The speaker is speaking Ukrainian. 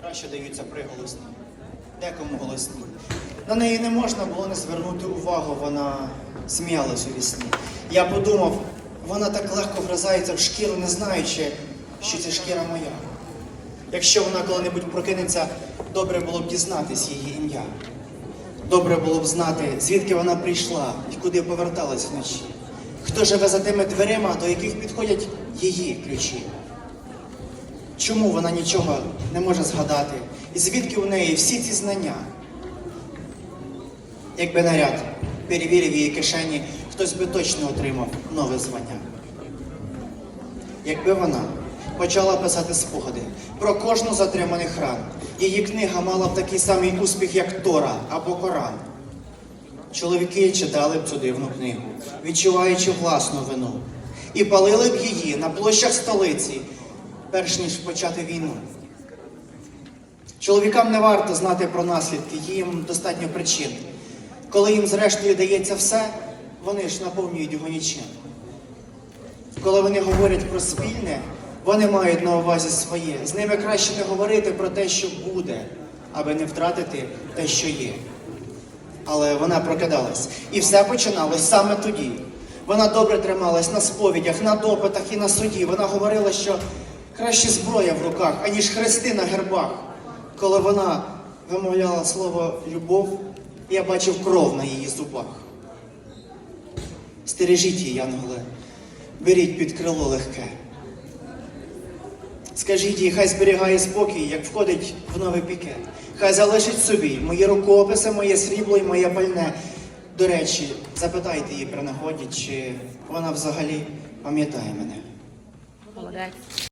краще даються приголосні, декому голосні. На неї не можна було не звернути увагу, вона сміялась у вісні. Я подумав, вона так легко вразається в шкіру, не знаючи, що ця шкіра моя. Якщо вона коли-небудь прокинеться, добре було б дізнатись її ім'я. Добре було б знати, звідки вона прийшла і куди поверталась вночі. Хто живе за тими дверима, до яких підходять її ключі. Чому вона нічого не може згадати? І звідки у неї всі ці знання? Якби наряд перевірив її кишені, хтось би точно отримав нове звання. Якби вона почала писати спогади про кожну з затриманих ран, її книга мала б такий самий успіх, як Тора або Коран. Чоловіки читали б цю дивну книгу, відчуваючи власну вину, і палили б її на площах столиці, перш ніж почати війну. Чоловікам не варто знати про наслідки, їм достатньо причин. Коли їм зрештою дається все, вони ж наповнюють його нічим. Коли вони говорять про спільне, вони мають на увазі своє. З ними краще не говорити про те, що буде, аби не втратити те, що є. Але вона прокидалась. І все починалось саме тоді. Вона добре трималась на сповідях, на допитах і на суді. Вона говорила, що краще зброя в руках, аніж хрести на гербах. Коли вона вимовляла слово любов, я бачив кров на її зубах. Стережіть її, Янголе, беріть під крило легке. Скажіть їй, хай зберігає спокій, як входить в нове піке. Хай залишить собі мої рукописи, моє срібло і моє пальне. До речі, запитайте її при нагоді, чи вона взагалі пам'ятає мене. Молодець.